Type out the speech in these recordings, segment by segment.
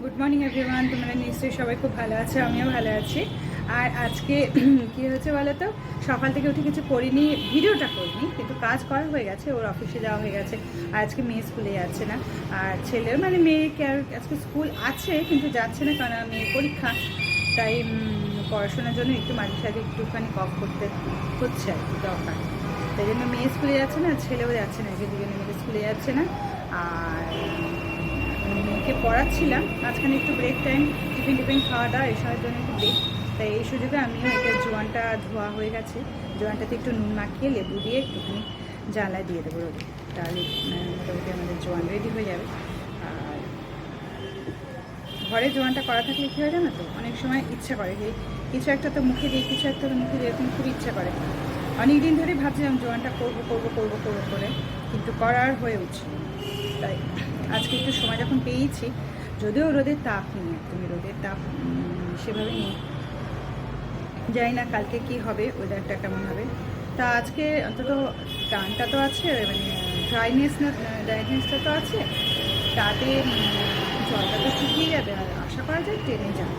Good morning everyone তোমরা নিশ্চয়ই সবাই খুব ভালো আছো, আমিও ভালো আছি। আর আজকে কি হয়েছে বলো তো সকাল থেকে উঠে কিছু করিনি, ভিডিওটা করিনি, কিন্তু কাজ করা হয়ে গেছে, ওর অফিসে যাওয়া হয়ে গেছে। আর আজকে মেয়ে স্কুলে যাচ্ছে না। আর ছেলের মানে মেয়েকে আজকে স্কুল আছে, কিন্তু যাচ্ছে না কারণ মেয়ের পরীক্ষা। তাই পড়াশোনার জন্য একটু মাঝে সাঝে একটুখানি কফ করতে হচ্ছে আর কি, দরকার। তাই জন্য মেয়ে স্কুলে যাচ্ছে না, আর ছেলেও যাচ্ছে না একে দুজনে মিলে স্কুলে যাচ্ছে না। আর মেয়েকে পড়াচ্ছিলাম, মাঝখানে একটু ব্রেক টাইম টিফিন টিফিন খাওয়া দাওয়া এসবের জন্য একটু ব্রেক তাই এই সুযোগে আমিও এটা জোয়ানটা ধোয়া হয়ে গেছে। জোয়ানটাতে একটু নুন মাখিয়ে লেবু দিয়ে একটুখানি জ্বালায় দিয়ে দেবো রোদে। তাহলে মোটামুটি আমাদের জোয়ান রেডি হয়ে যাবে। আর ঘরে জোয়ানটা করা থাকলে কী হয় জানো তো? অনেক সময় ইচ্ছা করে। কিছু একটা তো মুখে দিই কিছু একটা তো মুখে দিই এরকম খুব ইচ্ছা করে। অনেক দিন ধরেই ভাবছিলাম জোয়ানটা করব করব করব করব করে, কিন্তু করার হয়ে উঠছে তাই আজকে একটু সময় যখন পেয়েছি, যদিও রোদের তাপ নেই, একদমই রোদের তাপ সেভাবে নেই। জানি না কালকে কি হবে ওয়েদারটা কেমন হবে। তা আজকে অন্তত টানটা তো আছে মানে ড্রাইনেস না ড্রাইনেসটা তো আছে। তাতে জলটা তো শুকিয়ে যাবে, আর আশা করা যায় ট্রেনে যাবে।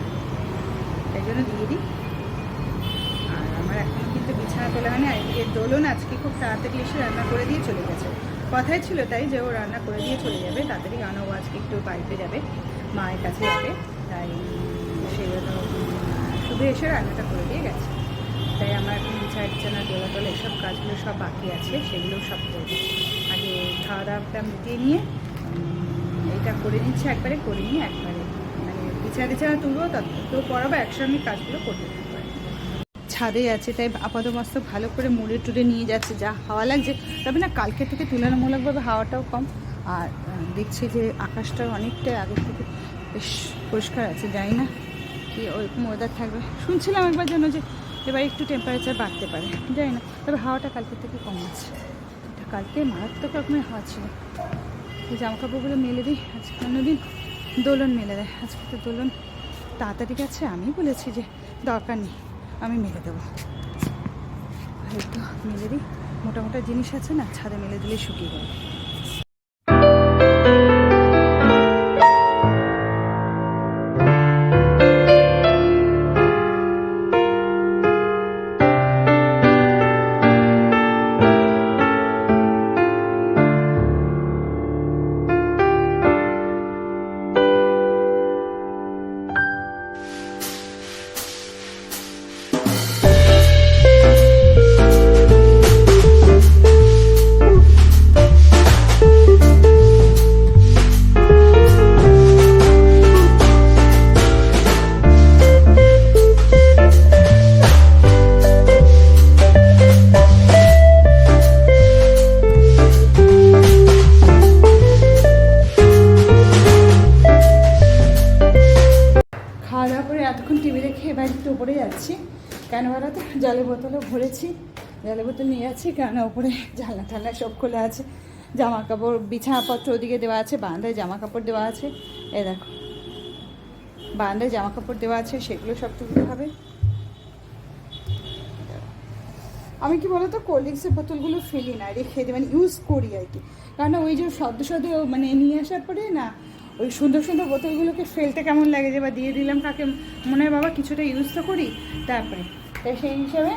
তাই জন্য দিয়ে দিই। আর আমার কিন্তু বিছানা তোলা হয়নি আর এর দোলন আজকে খুব তাড়াতাড়ি এসে রান্না করে দিয়ে চলে গেছে। কথাই ছিল তাই যে ও রান্না করে দিয়ে চলে যাবে। তাড়াতাড়ি কারণ ও আজকে একটু বাড়িতে যাবে, মায়ের কাছে যাবে। তাই সেই জন্য শুধু এসে রান্নাটা করে দিয়ে গেছে। তাই আমার বিছানা টিছানা দোলা টোলা এসব কাজগুলো সব বাকি আছে সেগুলো সব করব আগে খাওয়া দাওয়াটা মিটিয়ে নিয়ে এটা করে নিচ্ছে একবারে, করে নিয়ে একবারে। মানে বিছানা টিছানা তুলবো তো পড়াবো, একসঙ্গে কাজগুলো করতে। ছাদে আছে, তাই আপাতমস্ত ভালো করে মুড়ে টুড়ে নিয়ে যাচ্ছে, যা হাওয়া লাগছে। তবে না, কালকে থেকে তুলনামূলকভাবে হাওয়াটাও কম। আর দেখছি যে আকাশটা অনেকটা আগের থেকে বেশ পরিষ্কার আছে, জানি না কি ওরকম ওয়েদার থাকবে। শুনছিলাম একবার জন্য যে এবার একটু টেম্পারেচার বাড়তে পারে, জানি না। তবে হাওয়াটা কালকে থেকে কম আছে। কালকে মারাত্মক রকমের হাওয়া ছিল। এই জামা কাপড়গুলো মেলে দিই, আজকে অন্যদিন দোলন মেলে দেয়। আজকে তো দোলন তাড়াতাড়ি গেছে আমি বলেছি যে দরকার নেই। আমি মেলে দেবো। একটু মেলে দিই। মোটা মোটা জিনিস আছে না, ছাদে মেলে দিলে শুকিয়ে যাবে। এতক্ষণ টিভি দেখে এবার একটু উপরে যাচ্ছি। কেন বলো তো? জলের বোতলও ভরেছি। জলের বোতল নিয়ে যাচ্ছি কেন উপরে জানলা টালনা সব খোলা আছে। জামা কাপড় বিছানাপত্র ওদিকে দেওয়া আছে, বারান্দায় জামা কাপড় দেওয়া আছে। এ দেখো, বারান্দায় জামা কাপড় দেওয়া আছে, সেগুলো সব তুলতে হবে। আমি কি বলতো কোল্ড ড্রিঙ্কসের বোতলগুলো ফেলি না, রেখে দিই মানে ইউজ করি আর কি। কারণ ওই যে সদ্য সদ্য মানে নিয়ে আসার পরে না ওই সুন্দর সুন্দর বোতলগুলোকে ফেলতে কেমন লাগে যে, বা দিয়ে দিলাম কাকে, মনে হয় বাবা কিছুটা ইউজ তো করি, তারপরে। তাই সেই হিসাবে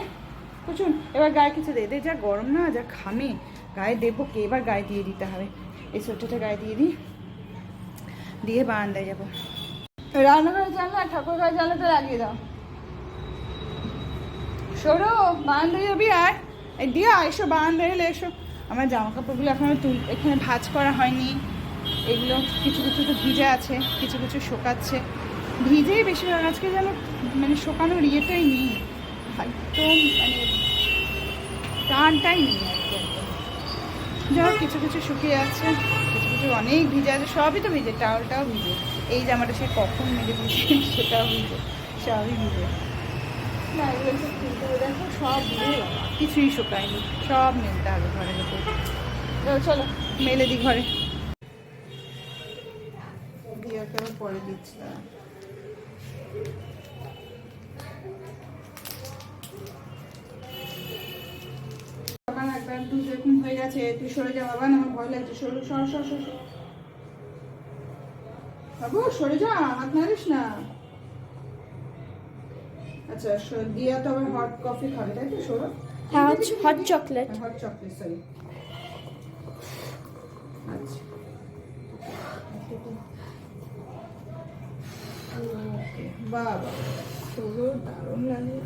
প্রচুর এবার গায়ে কিছু দে দে যা গরম না, যা খামে গায়ে দেবো কে, এবার গায়ে দিয়ে দিতে হবে। এই সোয়েটারটা গায়ে দিয়ে দিই, দিয়ে বারান্দায় যাব। রান্নাঘরে জানলা ঠাকুর ঘরে জানলাটা লাগিয়ে দাও। সরো, বারান্দায় যাবি আর দিয়া এসো, বারান্দায় এলে এসো। আমার জামা কাপড়গুলো এখনও তুল, এখানে ভাঁজ করা হয়নি। এগুলো কিছু কিছু তো ভিজে আছে, কিছু কিছু শুকাচ্ছে। ভিজেই বেশিরভাগ আজকে যেন মানে শুকানোর ইয়েটাই নেই। একদম মানে টানটাই নেই যাই কিছু কিছু শুকিয়ে যাচ্ছে কিছু কিছু অনেক ভিজে আছে, সবই তো ভিজে, টাওয়ালটাও ভিজে। এই জামাটা সে কখন মেরে ভিজে, সেটাও ভিজে, সবই ভিজে। দেখো, সব ভিজে কিছুই শুকায়নি, সব মেলতে হবে ঘরের তো চলো, মেলে দিই ঘরে। পরে দিচ্ছিলাম। সকাল একবার তুই এরকম হয়ে গেছে তুই সরে যা বাবা না আমার ভয় লাগছে। সরু সর সর সর সর। বাবু সরে যা হাত নাড়িস না। আচ্ছা দিয়া তো আবার হট কফি খাবে তাই তো হ্যাঁ hot chocolate hot chocolate sorry আচ্ছা। বাবা সৌরভ দারুণ লাগে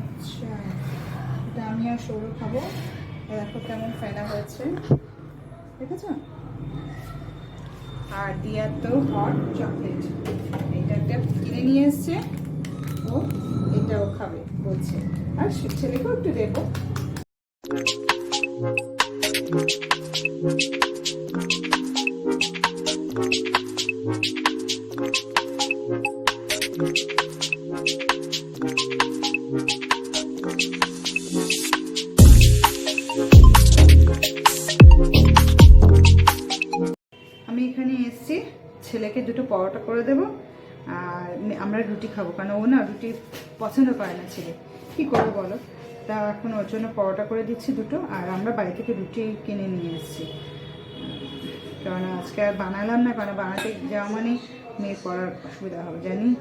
আচ্ছা এটা আমি আর সৌরভ খাব। দেখো কেমন ফেনা হয়েছে। দেখেছ? আর দিয়ার তো হট চকলেট এটা একটা কিনে নিয়ে এসছে। ও, এটাও খাবে, বলছে। আর ছেলেকেও একটু দেবো। আমি এখানে এসেছি, ছেলেকে দুটো পরোটা করে দেবো, আর আমরা রুটি খাব, কারণ ও না রুটি পছন্দ করে না ছেলে। কী করব বলো? তা এখন ওর জন্য পরোটা করে দিচ্ছি দুটো, আর আমরা বাড়ি থেকে রুটি কিনে নিয়ে এসেছি। কারণ আজকে আর বানালাম না, কারণ বানাতে যাওয়া মানে মেয়ের পড়ার অসুবিধা হবে, জানি।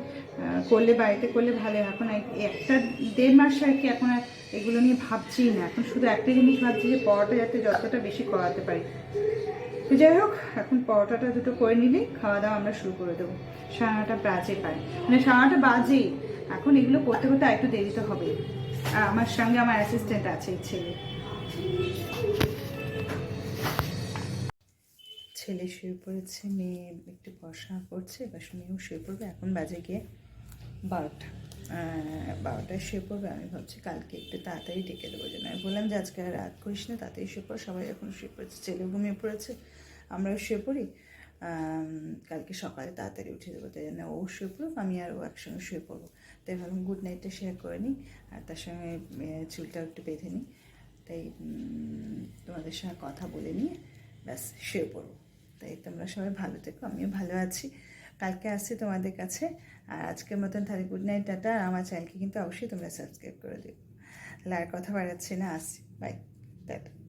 করলে বাড়িতে করলে ভালো এখন এক- একটা দেড় মাস আর কি এখন আর এগুলো নিয়ে ভাবছি না। এখন শুধু একটা জিনিস ভাবছি যে পরোটা যাতে যতটা বেশি করাতে পারি। তো যাই হোক, এখন পরোটাটা দুটো করে নিলেই খাওয়া দাওয়া আমরা শুরু করে দেবো। সাড়ে নটা বাজে পাই মানে সাড়ে নটা বাজে। এখন এগুলো করতে করতে একটু দেরি তো হবে আর আমার সঙ্গে আমার অ্যাসিস্ট্যান্ট আছে ছেলে। ছেলে শুয়ে পড়েছে, মেয়ে একটু পড়াশোনা করছে, এবার মেয়েও শুয়ে পড়বে। এখন বাজে গিয়ে বারোটা। বারোটায় শুয়ে পড়বে। আমি ভাবছি কালকে একটু তাড়াতাড়ি ডেকে দেবো জন্য আমি বললাম যে, আজকে আর রাত করিস না, তাড়াতাড়ি শুয়ে পড়। সবাই এখন শুয়ে পড়েছে, ছেলে ঘুমিয়ে পড়েছে, আমরাও শুয়ে পড়ি। কালকে সকালে তাড়াতাড়ি উঠে দেবো। তাই জন্য ও শুয়ে পড়ুক, আমি আর ও একসঙ্গে শুয়ে পড়ব। তাই ভাবলাম গুড নাইটটা শেয়ার করে নিই, আর তার সঙ্গে চুলটাও একটু বেঁধে নিই। তাই তোমাদের সঙ্গে কথা বলে নিয়ে ব্যাস, শুয়ে পড়ব। তাই তোমরা সবাই ভালো থেকো, আমিও ভালো আছি। কালকে আসছি তোমাদের কাছে। আর আজকের মতন তাহলে গুড নাইট টাটা। আর আমার চ্যানেলকে কিন্তু অবশ্যই তোমরা সাবস্ক্রাইব করে দিও। তাহলে আর কথা বাড়াচ্ছি না, আসছি। Bye tata.